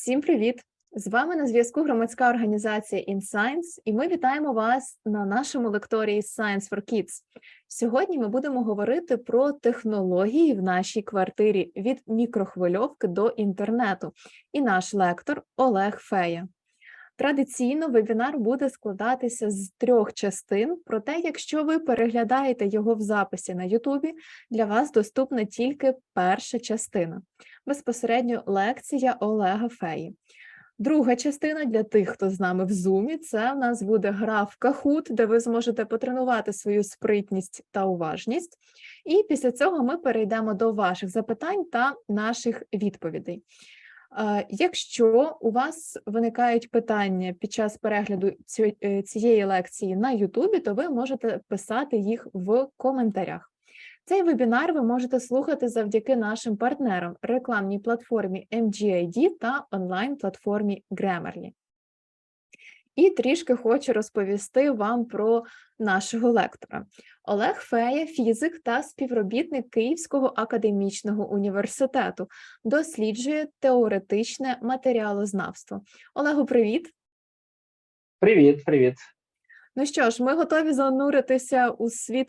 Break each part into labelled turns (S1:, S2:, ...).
S1: Всім привіт! З вами на зв'язку громадська організація InScience, і ми вітаємо вас на нашому лекторії Science for Kids. Сьогодні ми будемо говорити про технології в нашій квартирі від мікрохвильовки до інтернету. І наш лектор Олег Фея. Традиційно вебінар буде складатися з трьох частин. Проте, якщо ви переглядаєте його в записі на Ютубі, для вас доступна тільки перша частина безпосередньо лекція Олега Феї. Друга частина для тих, хто з нами в зумі, це в нас буде гра в Кахут, де ви зможете потренувати свою спритність та уважність. І після цього ми перейдемо до ваших запитань та наших відповідей. Е, Якщо у вас виникають питання під час перегляду е, цієї лекції на Ютубі, то ви можете писати їх в коментарях. Цей вебінар ви можете слухати завдяки нашим партнерам рекламній платформі MGID та онлайн-платформі Grammarly. І трішки хочу розповісти вам про нашого лектора. Олег Фея, фізик та співробітник Київського академічного університету, досліджує теоретичне матеріалознавство. Олегу, привіт!
S2: Привіт, привіт.
S1: Ну що ж, ми готові зануритися у світ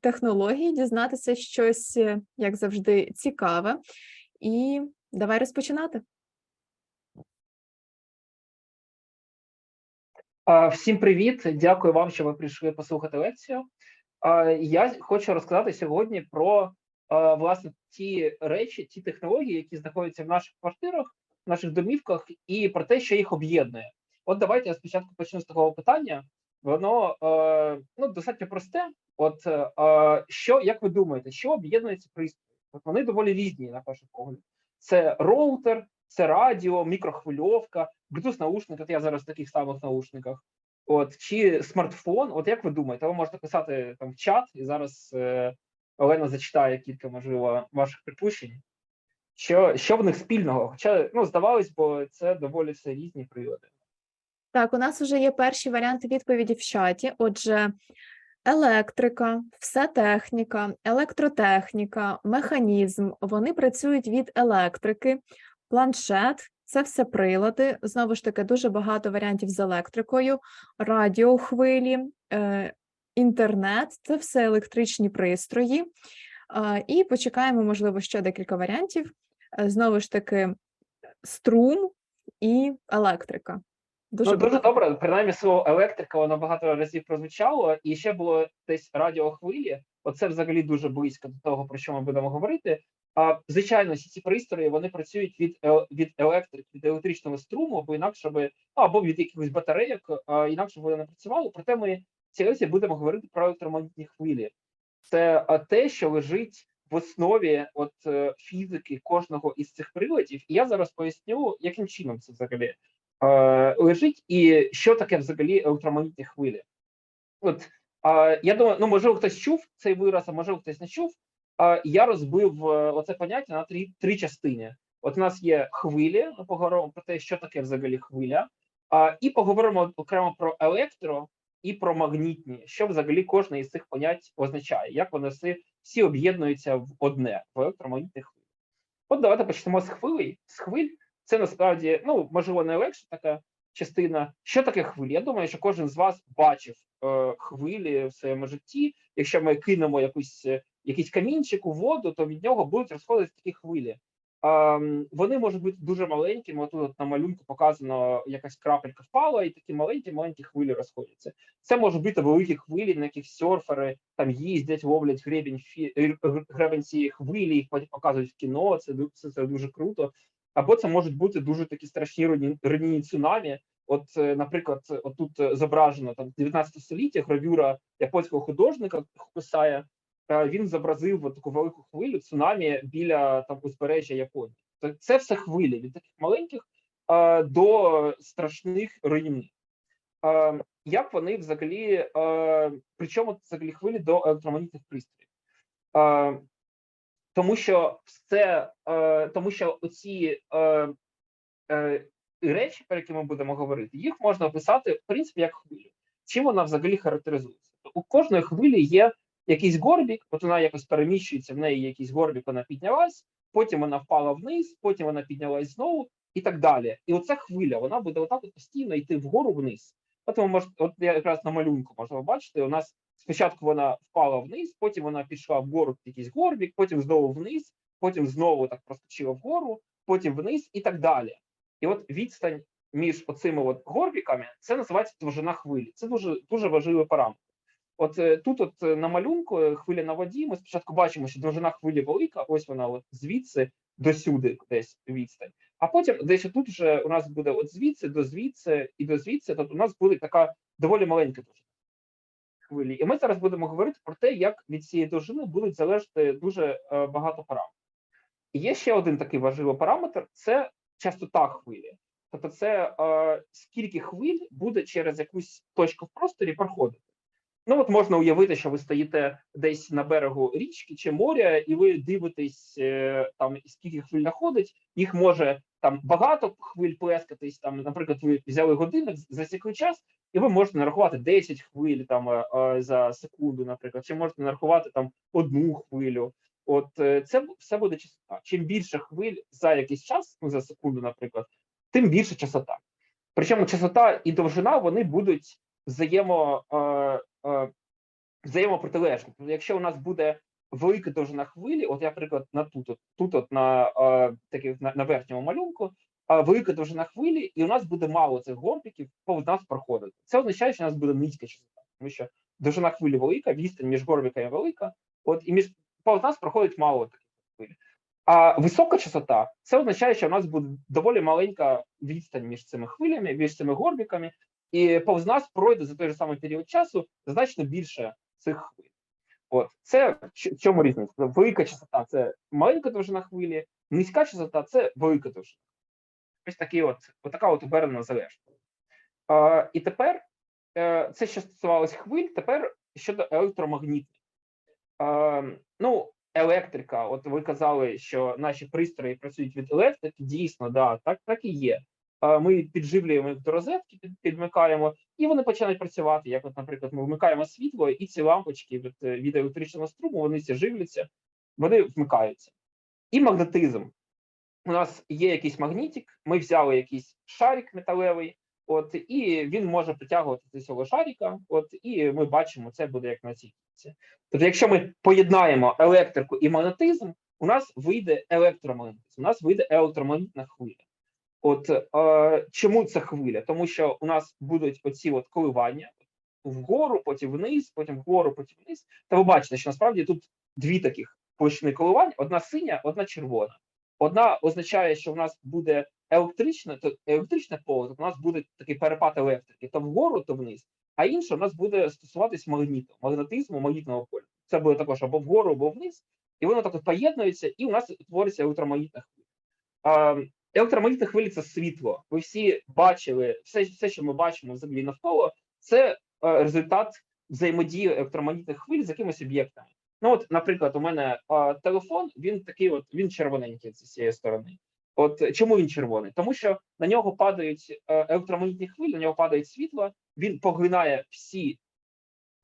S1: технологій, дізнатися щось, е, як завжди, цікаве. І давай розпочинати.
S2: Всім привіт. Дякую вам, що ви прийшли послухати лекцію. Я хочу розказати сьогодні про власне ті речі, ті технології, які знаходяться в наших квартирах, в наших домівках, і про те, що їх об'єднує. От давайте я спочатку почну з такого питання. Воно ну достатньо просте. От е, що як ви думаєте, що об'єднує ці пристрої? От вони доволі різні, на перший погляд. Це роутер, це радіо, мікрохвильовка, Bluetooth наушник, от я зараз в таких самих наушниках. От чи смартфон, от як ви думаєте, ви можете писати там в чат, і зараз е, Олена зачитає кілька, можливо, ваших припущень. Що, що в них спільного? Хоча ну здавалось, бо це доволі все різні прилади.
S1: Так, у нас вже є перші варіанти відповіді в чаті. Отже, електрика, все техніка, електротехніка, механізм, вони працюють від електрики, планшет, це все прилади. Знову ж таки, дуже багато варіантів з електрикою, радіохвилі, е, інтернет це все електричні пристрої. І почекаємо, можливо, ще декілька варіантів. Е, Знову ж таки, струм і електрика. Дуже
S2: ну, дуже добре. Принаймні слово електрика воно багато разів прозвучало, і ще було десь радіохвилі. Оце взагалі дуже близько до того, про що ми будемо говорити. А звичайно, всі ці пристрої вони працюють від е- від електрики, від електричного струму, або інакше би або від якихось батарейок, а інакше б вони не працювали. Проте ми лекції будемо говорити про електромагнітні хвилі. Це те, що лежить в основі от е, фізики кожного із цих приладів. І я зараз поясню, яким чином це взагалі е, лежить, і що таке взагалі електромагнітні хвилі. От е, я думаю, ну можливо, хтось чув цей вираз, а можливо, хтось не чув. Я розбив е, оце поняття на три, три частини. От у нас є хвилі, ми поговоримо про те, що таке взагалі хвиля, і поговоримо окремо про електро і про магнітні, що взагалі кожне із цих понять означає, як вони всі, всі об'єднуються в одне в електромагнітних хвилях. От давайте почнемо з хвилі. З хвиль це насправді ну можливо найлегша така частина. Що таке хвилі? Я думаю, що кожен з вас бачив е, хвилі в своєму житті. Якщо ми кинемо якусь е, якийсь камінчик у воду, то від нього будуть розходитися такі хвилі. Вони можуть бути дуже маленькими. Отут от на малюнку показано якась крапелька впала, і такі маленькі маленькі хвилі розходяться. Це можуть бути великі хвилі, на яких серфери там їздять, ловлять гребінь фі... е, г- гребень цієї хвилі, їх потім показують в кіно. Це це, це дуже круто. Або це можуть бути дуже такі страшні руйнівні цунамі. От, е, наприклад, отут е, зображено там 19 століття гравюра японського художника Хокусая. Він зобразив таку велику хвилю цунамі біля там узбережжя Японії. Це все хвилі від таких маленьких до страшних руйнівних. Е, Як вони взагалі, причому взагалі хвилі до електромагнітних пристроїв? Тому що це, е, тому що оці е, речі, про які ми будемо говорити, їх можна описати в принципі як хвилю. Чим вона взагалі характеризується? У кожної хвилі є якийсь горбік, от вона якось переміщується, в неї якийсь горбік, вона піднялась, потім вона впала вниз, потім вона піднялась знову. і так далі. І оця хвиля, вона буде отак от постійно йти вгору вниз. От ви можете, от я якраз на малюнку можна бачити, у нас спочатку вона впала вниз, потім вона пішла вгору в якийсь горбік, потім знову вниз, потім знову так проскочила вгору, потім вниз і так далі. І от відстань між оцими от горбіками це називається довжина хвилі. Це дуже дуже важливий параметр. От е, тут, от е, на малюнку е, хвиля на воді. Ми спочатку бачимо, що довжина хвилі велика. Ось вона от звідси до сюди, десь відстань. А потім десь тут вже у нас буде от звідси до звідси і до звідси. Тобто у нас буде така доволі маленька довжина хвилі. І ми зараз будемо говорити про те, як від цієї довжини будуть залежати дуже багато параметрів. І є ще один такий важливий параметр: це частота хвилі. Тобто, це е, скільки хвиль буде через якусь точку в просторі проходити. Ну, от можна уявити, що ви стоїте десь на берегу річки чи моря, і ви дивитесь е, там, скільки хвиль находить. Їх може там багато хвиль плескатись. Там, наприклад, ви взяли годинник, засікли час, і ви можете нарахувати 10 хвиль там е, е, за секунду, наприклад, чи можете нарахувати там одну хвилю. От це все буде частота. Чим більше хвиль за якийсь час, ну за секунду, наприклад, тим більше частота. Причому частота і довжина вони будуть взаємо, взаємопротилежні. Тобто, якщо у нас буде велика довжина хвилі, от я, наприклад, на тут, от, тут, от на таких на, на верхньому малюнку, велика довжина хвилі, і у нас буде мало цих горбиків повз нас проходити. Це означає, що у нас буде низька частота, тому що довжина хвилі велика, відстань між горбиками велика, от і між повз нас проходить мало таких хвиль. А висока частота це означає, що у нас буде доволі маленька відстань між цими хвилями, між цими горбиками, і повз нас пройде за той же самий період часу значно більше цих хвиль. От це в чому різниця? Велика частота це маленька довжина хвилі, низька частота це велика довжина. Ось такий от, от от обернена залежність. А, І тепер е, це що стосувалось хвиль, тепер щодо електромагнітів. А, ну, електрика, от ви казали, що наші пристрої працюють від електрики. Дійсно, да, так так і є. Ми підживлюємо їх до розетки, підмикаємо, і вони починають працювати. Як, от, наприклад, ми вмикаємо світло, і ці лампочки від, від електричного струму вони всі живляться, вони вмикаються. І магнетизм. У нас є якийсь магнітик, ми взяли якийсь шарик металевий, от і він може притягувати до цього шарика. От і ми бачимо, це буде як на цій кітці. Тобто, якщо ми поєднаємо електрику і магнетизм, у нас вийде електромагнетизм, у нас вийде електромагнітна хвиля. От е, чому це хвиля? Тому що у нас будуть оці от коливання вгору, потім вниз, потім вгору, потім вниз. Та ви бачите, що насправді тут дві таких площини коливань: одна синя, одна червона. Одна означає, що в нас буде електричне, то електричне поле, то в нас буде такий перепад електрики, то вгору, то вниз. А інша в нас буде стосуватись магніту, магнетизму, магнітного поля. Це буде також або вгору, або вниз, і воно так от поєднується, і у нас утвориться електромагнітна хвиля. Електромагнітні хвилі це світло. Ви всі бачили все, все, що ми бачимо взагалі навколо, це е, результат взаємодії електромагнітних хвиль з якимись об'єктами. Ну, от, наприклад, у мене е, телефон, він такий, от він червоненький з цієї сторони. От чому він червоний? Тому що на нього падають електромагнітні хвилі, на нього падає світло, він поглинає всі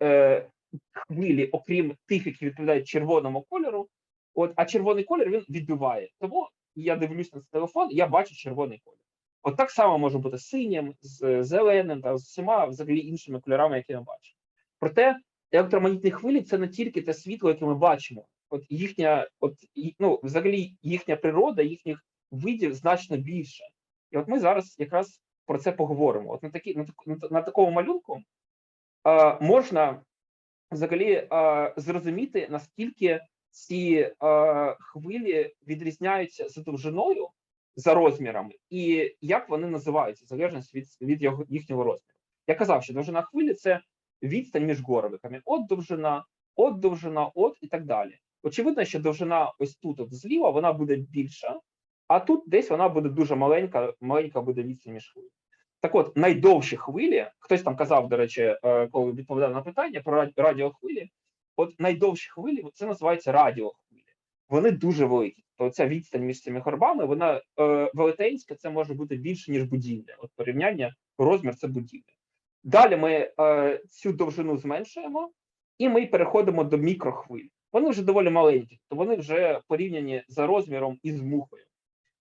S2: е, хвилі, окрім тих, які відповідають червоному кольору. От, а червоний колір він відбиває. Тому я дивлюсь на телефон, я бачу червоний колір. От так само може бути з синім, з зеленим та з всіма взагалі іншими кольорами, які ми бачимо. Проте електромагнітні хвилі це не тільки те світло, яке ми бачимо. От їхня, от ну, взагалі їхня природа, їхніх видів значно більше. І от ми зараз якраз про це поговоримо. От на такі на, на, такому малюнку е, можна взагалі е, зрозуміти, наскільки ці е, хвилі відрізняються за довжиною, за розмірами, і як вони називаються, залежності від від його, їхнього розміру. Я казав, що довжина хвилі це відстань між горбиками. От довжина, от довжина, от і так далі. Очевидно, що довжина ось тут, от зліва, вона буде більша, а тут десь вона буде дуже маленька, маленька буде відстань між хвилі. Так от, найдовші хвилі, хтось там казав, до речі, е, коли відповідав на питання про радіохвилі, От найдовші хвилі це називається радіохвилі. Вони дуже великі. То ця відстань між цими горбами, вона е, велетенська, це може бути більше, ніж будівля. От порівняння, розмір це будівля. Далі ми е, цю довжину зменшуємо, і ми переходимо до мікрохвиль. Вони вже доволі маленькі, то вони вже порівняні за розміром із мухою.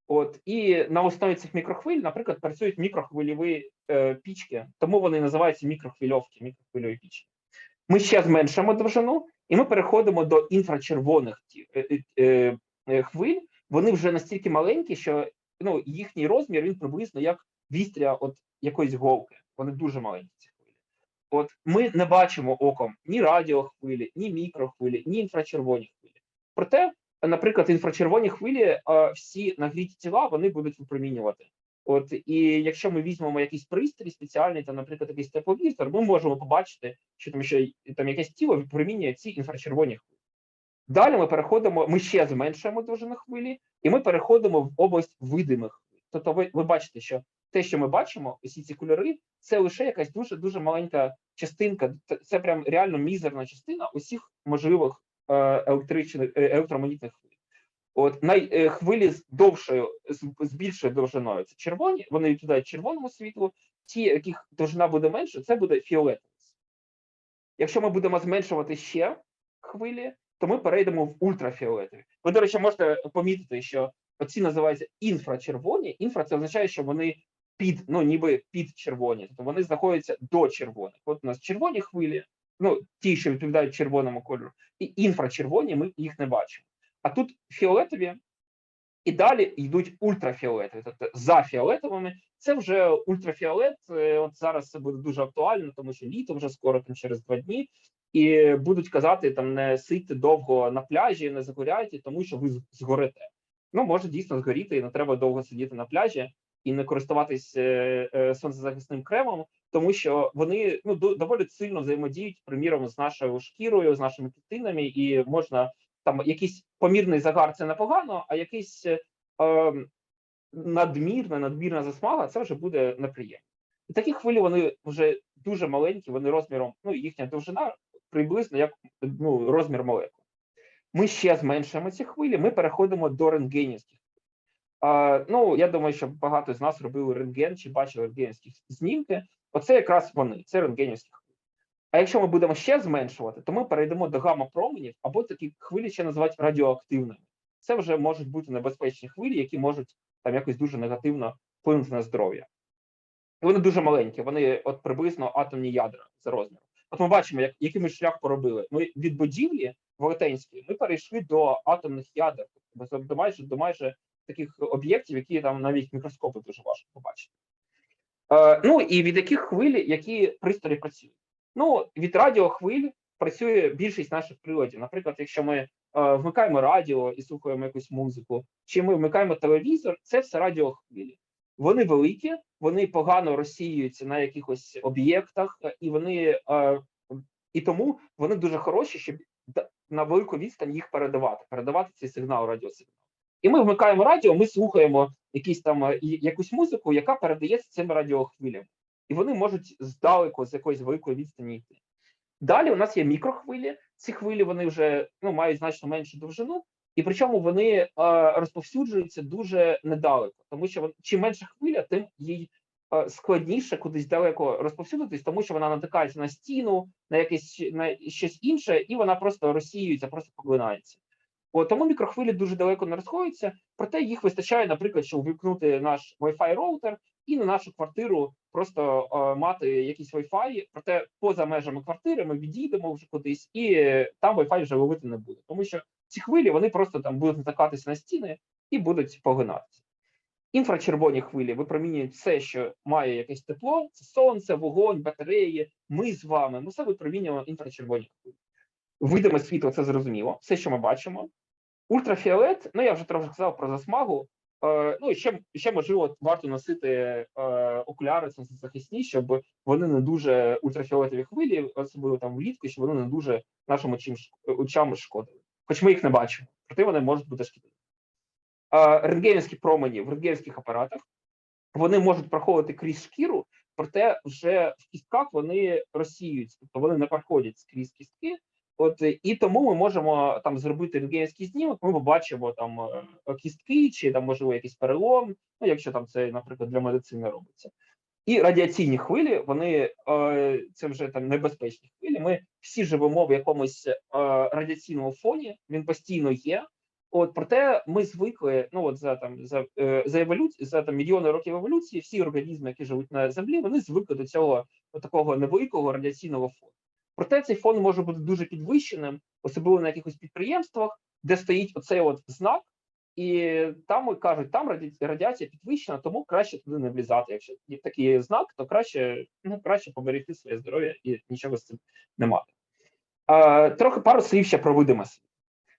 S2: От і на основі цих мікрохвиль, наприклад, працюють мікрохвильові е, пічки, тому вони називаються мікрохвильовки, мікрохвильові пічки. Ми ще зменшимо довжину, і ми переходимо до інфрачервоних е, е, е, хвиль. Вони вже настільки маленькі, що ну, їхній розмір він приблизно як вістря от якоїсь голки. Вони дуже маленькі ці хвилі. От ми не бачимо оком ні радіохвилі, ні мікрохвилі, ні інфрачервоні хвилі. Проте, наприклад, інфрачервоні хвилі всі нагріті тіла вони будуть випромінювати. От і якщо ми візьмемо якийсь пристрій спеціальний, там, наприклад, якийсь тепловізор, ми можемо побачити, що там ще там якесь тіло випромінює ці інфрачервоні хвилі. Далі ми переходимо, ми ще зменшуємо довжину хвилі, і ми переходимо в область видимих. Тобто, ви, ви бачите, що те, що ми бачимо, усі ці кольори, це лише якась дуже дуже маленька частинка. Це, прям реально мізерна частина усіх можливих е, електричних е, електромагнітних. От най, е, з довшою, з більшою довжиною це червоні, вони відповідають червоному світлу. Ті, яких довжина буде менше, це буде фіолетовий. Якщо ми будемо зменшувати ще хвилі, то ми перейдемо в ультрафіолетові. Ви, до речі, можете помітити, що оці називаються інфрачервоні. Інфра це означає, що вони під, ну ніби під червоні, тобто вони знаходяться до червоних. От у нас червоні хвилі, ну ті, що відповідають червоному кольору, і інфрачервоні, ми їх не бачимо. А тут фіолетові, і далі йдуть ультрафіолетові, тобто за фіолетовими. Це вже ультрафіолет. е, От зараз це буде дуже актуально, тому що літо вже скоро там через два дні. І будуть казати там не сидьте довго на пляжі, не загоряйте, тому що ви згорите. Ну може дійсно згоріти, і не треба довго сидіти на пляжі і не користуватись е, е, сонцезахисним кремом, тому що вони ну доволі сильно взаємодіють, приміром, з нашою шкірою, з нашими клітинами, і можна там якийсь помірний загар це непогано, а якийсь е, ем, надмірна, надмірна засмага це вже буде неприємно. І такі хвилі вони вже дуже маленькі, вони розміром, ну їхня довжина приблизно як ну, розмір молекул. Ми ще зменшуємо ці хвилі, ми переходимо до рентгенівських. А, ну, я думаю, що багато з нас робили рентген чи бачили рентгенівські знімки. Оце якраз вони, це рентгенівські хвилі. А якщо ми будемо ще зменшувати, то ми перейдемо до гамма-променів, або такі хвилі ще називають радіоактивними. Це вже можуть бути небезпечні хвилі, які можуть там якось дуже негативно вплинути на здоров'я. І вони дуже маленькі, вони от приблизно атомні ядра за розміром. От ми бачимо, як, який ми шлях поробили. Ми від будівлі велетенської ми перейшли до атомних ядер, до майже до майже таких об'єктів, які там навіть мікроскопи дуже важко побачити. Е, ну і від яких хвилі, які пристрої працюють? Ну, від радіохвиль працює більшість наших приладів. Наприклад, якщо ми е, вмикаємо радіо і слухаємо якусь музику, чи ми вмикаємо телевізор, це все радіохвилі. Вони великі, вони погано розсіюються на якихось об'єктах, е, і вони е, і тому вони дуже хороші, щоб на велику відстань їх передавати, передавати цей сигнал радіосигнал. І ми вмикаємо радіо, ми слухаємо якісь там е, якусь музику, яка передається цими радіохвилями, і вони можуть здалеку з якоїсь великої відстані йти. Далі у нас є мікрохвилі. Ці хвилі вони вже ну мають значно меншу довжину, і причому вони е, розповсюджуються дуже недалеко, тому що чим менша хвиля, тим їй е, складніше кудись далеко розповсюдитись, тому що вона натикається на стіну, на якесь на щось інше, і вона просто розсіюється, просто поглинається. От, тому мікрохвилі дуже далеко не розходяться, проте їх вистачає, наприклад, щоб увімкнути наш Wi-Fi роутер і на нашу квартиру просто е, мати якийсь Wi-Fi, проте поза межами квартири ми відійдемо вже кудись, і там Wi-Fi вже ловити не буде, тому що ці хвилі вони просто там будуть натикатися на стіни і будуть поглинатися. Інфрачервоні хвилі випромінюють все, що має якесь тепло: це сонце, вогонь, батареї. Ми з вами. Ми все випромінюємо інфрачервоні хвилі. Видиме світло, це зрозуміло, все, що ми бачимо. Ультрафіолет, ну я вже трохи сказав про засмагу. Е, ну ще, ще можливо варто носити е, окуляри сонцезахисні, щоб вони не дуже ультрафіолетові хвилі, особливо там влітку, щоб вони не дуже нашим очим очам шкодили. Хоч ми їх не бачимо, проте вони можуть бути шкідливі. Е, рентгенівські промені в рентгенівських апаратах вони можуть проходити крізь шкіру, проте вже в кістках вони розсіюються, тобто вони не проходять скрізь кістки. От е, і тому ми можемо там зробити рентгенівський знімок. Ми побачимо там е, кістки, чи там можливо якийсь перелом, ну якщо там це, наприклад, для медицини робиться. І радіаційні хвилі, вони е, це вже там небезпечні хвилі. Ми всі живемо в якомусь е, радіаційному фоні, він постійно є. От проте ми звикли, ну от за там за, е, за еволюцію, за там мільйони років еволюції, всі організми, які живуть на землі, вони звикли до цього такого невеликого радіаційного фону. Проте цей фон може бути дуже підвищеним, особливо на якихось підприємствах, де стоїть оцей от знак, і там кажуть, там раді- радіація підвищена, тому краще туди не влізати. Якщо такий знак, то краще ну краще поберегти своє здоров'я і нічого з цим не мати. А, трохи пару слів ще про видимость.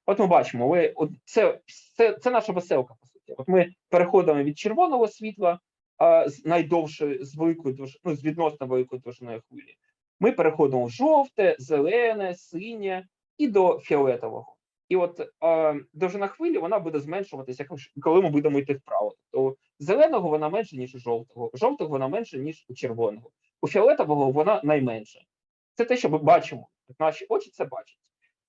S2: От ми бачимо, ви от це, це, це наша веселка, по суті. От ми переходимо від червоного світла, а, з найдовшої з великої ну, з відносно великої довжиною хвилі. Ми переходимо в жовте, зелене, синє і до фіолетового. І от е, довжина хвилі вона буде зменшуватися, коли ми будемо йти вправо. То зеленого вона менше, ніж у жовтого, жовтого вона менше, ніж у червоного. У фіолетового вона найменша. Це те, що ми бачимо. Наші очі це бачать.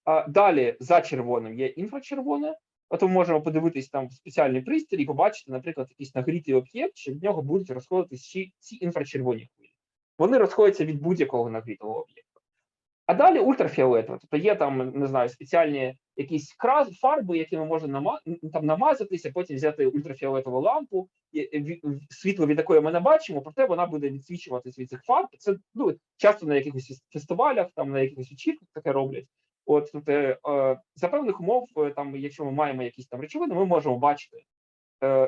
S2: А далі за червоним є інфрачервоне. От ми можемо подивитись там в спеціальний пристрій і побачити, наприклад, якийсь нагрітий об'єкт, що від нього будуть розходитись ці, інфрачервоні. Вони розходяться від будь-якого нагрітого об'єкта. А далі ультрафіолетове, тобто є там, не знаю, спеціальні якісь крас, фарби, якими можна нама, там намазатися, потім взяти ультрафіолетову лампу, світло від якої ми не бачимо, проте вона буде відсвічуватись від цих фарб. Це ну, часто на якихось фестивалях, там на якихось вечірках таке роблять. От тобто, е, за певних умов, е, там, якщо ми маємо якісь там речовини, ми можемо бачити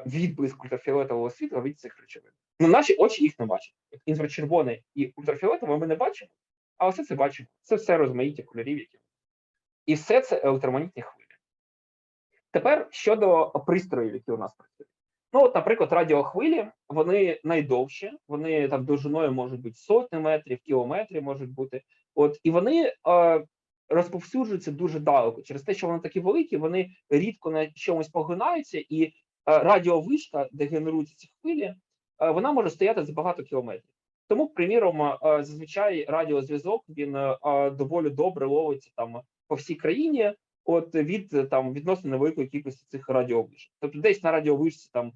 S2: відблиск ультрафіолетового світла від цих речовин. Ну, наші очі їх не бачать. Інфрачервоне і ультрафіолетове ми не бачимо, а все це бачимо. Це все розмаїття кольорів, які і все це електромагнітні хвилі. Тепер щодо пристроїв, які у нас працюють. Ну, от, наприклад, радіохвилі, вони найдовші, вони там довжиною можуть бути сотні метрів, кілометрів можуть бути. От і вони е, розповсюджуються дуже далеко. Через те, що вони такі великі, вони рідко на чомусь поглинаються, і е, радіовишка, де генеруються ці хвилі, е, вона може стояти за багато кілометрів. Тому, приміром, е, зазвичай радіозв'язок він е, е, доволі добре ловиться там по всій країні, от від е, там відносно невеликої кількості цих радіовишок. Тобто, десь на радіовишці там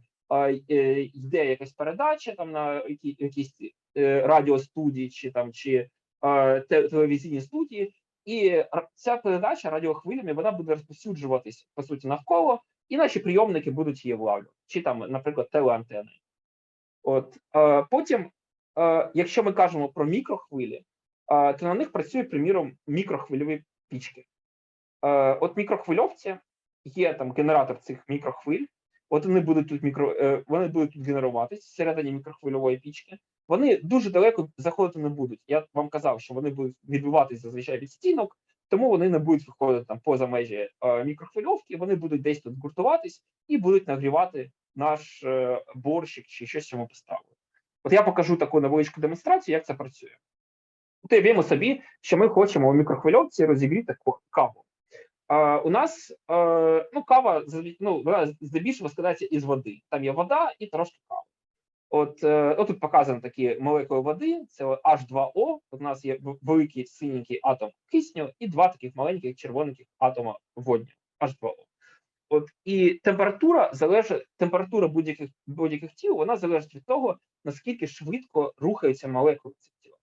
S2: е, йде якась передача там на які, якісь е, радіостудії чи там чи е, телевізійні студії, і ця передача радіохвилями вона буде розповсюджуватись по суті навколо, і наші прийомники будуть її влавлювати, чи там, наприклад, телеантени. От е, потім, е, якщо ми кажемо про мікрохвилі, е, то на них працюють, приміром, мікрохвильові пічки. Е, от мікрохвильовці є там генератор цих мікрохвиль. От вони будуть тут мікро, е, вони будуть тут генеруватись всередині мікрохвильової пічки. Вони дуже далеко заходити не будуть. Я вам казав, що вони будуть відбиватись зазвичай від стінок, тому вони не будуть виходити там поза межі е, мікрохвильовки. Вони будуть десь тут гуртуватись і будуть нагрівати наш е, борщик чи щось що поставили. От я покажу таку невеличку демонстрацію, як це працює. Уявімо собі, що ми хочемо у мікрохвильовці розігріти каву. А, у нас е, ну, кава ну, здебільшого складається із води. Там є вода і трошки кави. От, е, от тут показано такі молекули води: це H2O. У нас є великий синенький атом кисню і два таких маленьких червоненьких атома водню H2O. От і температура залежить, температура будь-яких будь-яких тіл, вона залежить від того, наскільки швидко рухаються молекули цих тіл.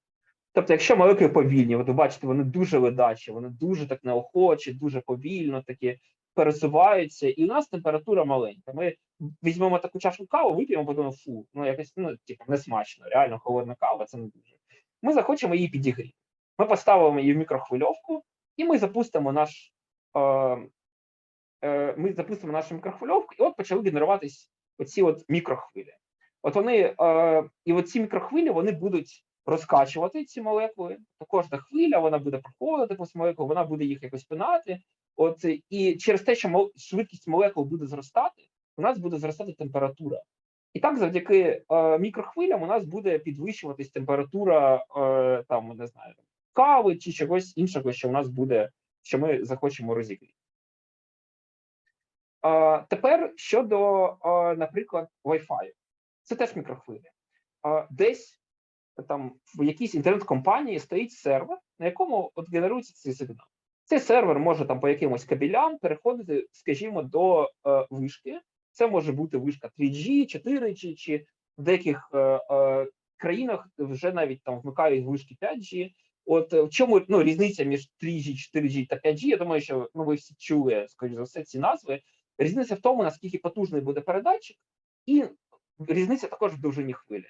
S2: Тобто, якщо молекули повільні, от ви бачите, вони дуже ледачі, вони дуже так неохочі, дуже повільно такі пересуваються, і у нас температура маленька. Ми візьмемо таку чашку кави, вип'ємо, подумаємо, фу, ну якось ну, типу, не смачно, реально холодна кава, це не дуже. Ми захочемо її підігріти. Ми поставимо її в мікрохвильовку, і ми запустимо наш. Е, ми запустимо нашу мікрохвильовку, і от почали генеруватись оці от мікрохвилі. От вони е, і оці мікрохвилі вони будуть розкачувати ці молекули. Кожна хвиля вона буде проходити по молекул, вона буде їх якось пинати. От і через те, що швидкість молекул буде зростати, у нас буде зростати температура. І так, завдяки е, мікрохвилям, у нас буде підвищуватись температура е, там, не знаю, кави чи чогось іншого, що у нас буде, що ми захочемо розігріти. Е, тепер щодо, е, наприклад, Wi-Fi. Це теж мікрохвилі. Е, десь там в якійсь інтернет-компанії стоїть сервер, на якому от генерується цей сигнал. Цей сервер може там по якимось кабелям переходити, скажімо, до е, вишки. Це може бути вишка 3G, 4G, чи в деяких е, е, країнах вже навіть там вмикають вишки 5G. От е, в чому ну, різниця між 3G, 4G та 5G? Я думаю, що ну, ви всі чули, скоріш за все, ці назви. Різниця в тому, наскільки потужний буде передатчик, і різниця також в довжині хвилі.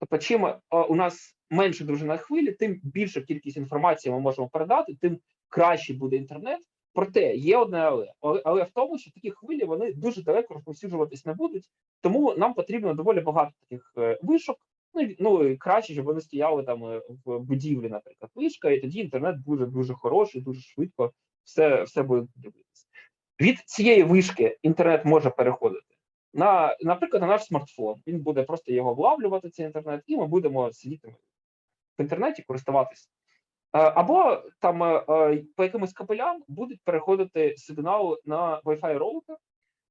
S2: Тобто, чим е, у нас менше довжина хвилі, тим більша кількість інформації ми можемо передати, тим краще буде інтернет. Проте є одне але але, в тому, що такі хвилі вони дуже далеко розповсюджуватись не будуть, тому нам потрібно доволі багато таких е, вишок. Ну і ну і краще, щоб вони стояли там е, в будівлі, наприклад, вишка, і тоді інтернет буде дуже хороший, дуже швидко. Все все буде дивитися. Від цієї вишки інтернет може переходити на, наприклад, на наш смартфон. Він буде просто його влавлювати, цей інтернет, і ми будемо сидіти в інтернеті, користуватися. Е, Або там е, е, по якимось кабелям будуть переходити сигнал на Wi-Fi роутер.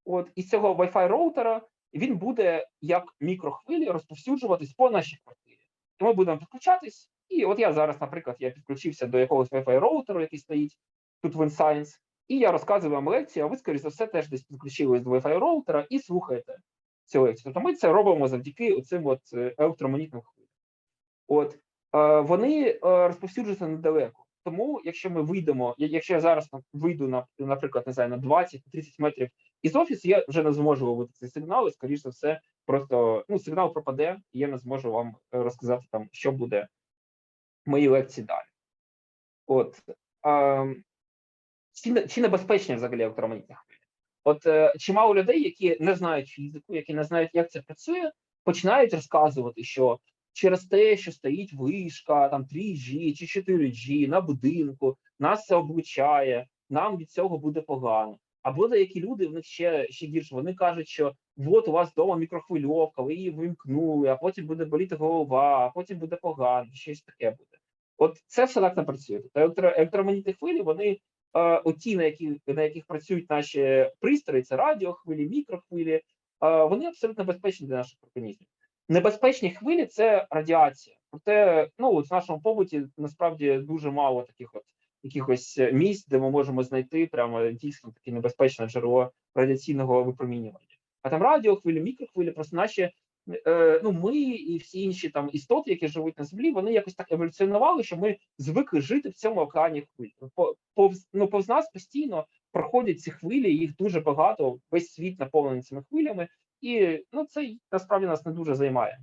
S2: От і цього Wi-Fi роутера він буде як мікрохвилі розповсюджуватись по нашій квартирі. І ми будемо підключатись. І от я зараз, наприклад, я підключився до якогось Wi-Fi роутеру, який стоїть тут в InScience, і я розказую вам лекцію, а ви, скоріше за все, теж десь підключились до Wi-Fi роутера і слухаєте цю лекцію. Тобто ми це робимо завдяки оцим от електромагнітним хвилям. От вони е, розповсюджуються недалеко. Тому, якщо ми вийдемо, якщо я зараз вийду на, наприклад, не знаю, на 20-30 метрів із офісу, я вже не зможу ловити цей сигнал, і скоріше за все, просто ну, сигнал пропаде, і я не зможу вам е, розказати там, що буде в моїй лекції далі. От е, чи, не- чи небезпечні взагалі електромагнітні хвилі? От е, чимало людей, які не знають фізику, які не знають, як це працює, починають розказувати, що через те, що стоїть вишка, там 3G чи 4G на будинку, нас це облучає, нам від цього буде погано. Або деякі люди в них ще, ще гірше. Вони кажуть, що от у вас вдома мікрохвильовка, ви її вимкнули, а потім буде боліти голова, а потім буде погано, щось таке буде. От це все так не працює. Тобто електро- електромагнітні хвилі, вони е, оті, на які на яких працюють наші пристрої, це радіохвилі, мікрохвилі, е, вони абсолютно безпечні для наших організмів. Небезпечні хвилі це радіація. Проте, ну от в нашому побуті насправді дуже мало таких от якихось е, місць, де ми можемо знайти прямо дійсно таке небезпечне джерело радіаційного випромінювання. А там радіохвилі, мікрохвилі, просто наші е, ну ми і всі інші там істоти, які живуть на землі, вони якось так еволюціонували, що ми звикли жити в цьому океані хвиль. По- Повз ну повз нас постійно проходять ці хвилі, їх дуже багато. Весь світ наповнений цими хвилями, і ну це насправді нас не дуже займає.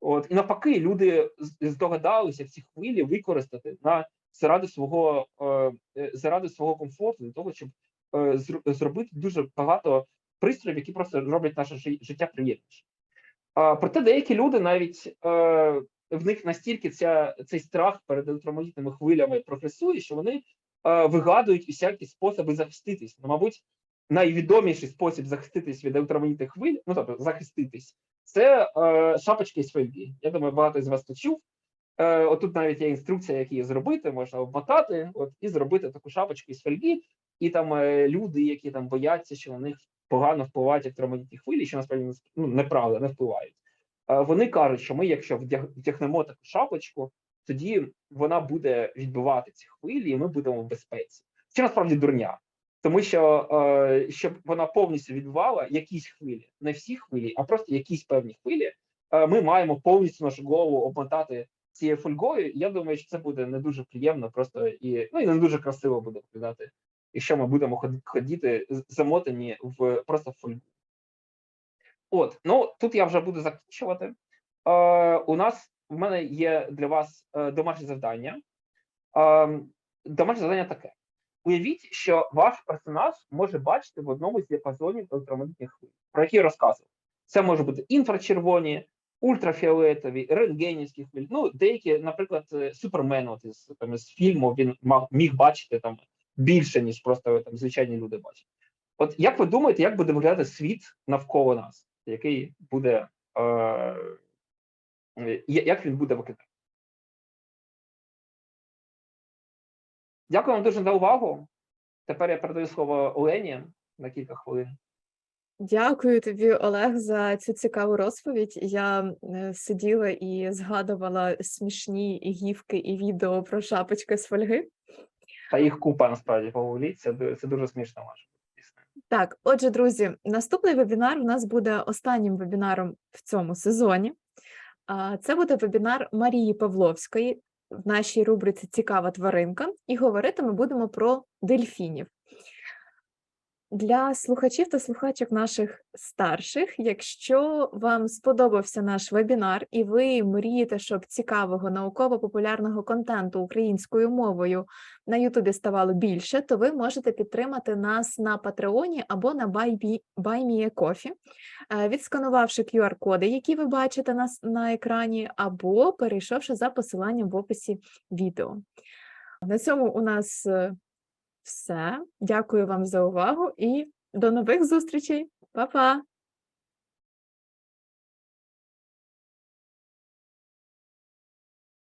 S2: От і навпаки, люди здогадалися ці хвилі використати на заради свого е, е, заради свого комфорту, для того, щоб е, зробити дуже багато пристроїв, які просто роблять наше життя приємніше. А, проте деякі люди навіть е, в них настільки ця, цей страх перед електромагнітними хвилями прогресує, що вони е, вигадують усякі способи захиститись. Ну, мабуть, найвідоміший спосіб захиститись від електромагнітних хвиль, ну тобто захиститись, це е, шапочки з фольги. Я думаю, багато з вас це чув. Е, отут навіть є інструкція, як її зробити, можна обмотати от, і зробити таку шапочку із фольги. І там е, люди, які там бояться, що на них погано впливають електромагнітні хвилі, що насправді ну, неправда, не впливають. Е, Вони кажуть, що ми, якщо вдягнемо таку шапочку, тоді вона буде відбивати ці хвилі, і ми будемо в безпеці. Це насправді дурня, тому що е, щоб вона повністю відбивала якісь хвилі, не всі хвилі, а просто якісь певні хвилі, е, ми маємо повністю нашу голову обмотати цією фольгою. Я думаю, що це буде не дуже приємно, просто і ну і не дуже красиво буде виглядати, якщо ми будемо ход- ходіти замотані в просто фольгу. От, ну тут я вже буду закінчувати. Е, у нас в мене є для вас домашнє завдання. Е, домашнє завдання таке: уявіть, що ваш персонаж може бачити в одному з діапазонів електромагнітних хвиль, про які я розказував. Це може бути інфрачервоні, ультрафіолетові, рентгенівські хвилі. Ну, деякі, наприклад, е, Супермен от із, там, із фільму він міг бачити там більше, ніж просто там звичайні люди бачать. От як ви думаєте, як буде виглядати світ навколо нас, який буде е, е, як він буде виглядати? Дякую вам дуже за увагу. Тепер я передаю слово Олені на кілька хвилин.
S1: Дякую тобі, Олег, за цю цікаву розповідь. Я е, сиділа і згадувала смішні гівки і відео про шапочки з фольги.
S2: Та їх купа насправді по гуглі. Це, це дуже смішно дійсно.
S1: Так, отже, друзі, наступний вебінар у нас буде останнім вебінаром в цьому сезоні. Це буде вебінар Марії Павловської в нашій рубриці Цікава тваринка, і говорити ми будемо про дельфінів. Для слухачів та слухачок наших старших, якщо вам сподобався наш вебінар і ви мрієте, щоб цікавого науково-популярного контенту українською мовою на Ютубі ставало більше, то ви можете підтримати нас на Патреоні або на BuyMeACoffee, е, відсканувавши QR-коди, які ви бачите на, с- на екрані, або перейшовши за посиланням в описі відео. На цьому у нас е, все. Дякую вам за увагу і до нових зустрічей. Па-па!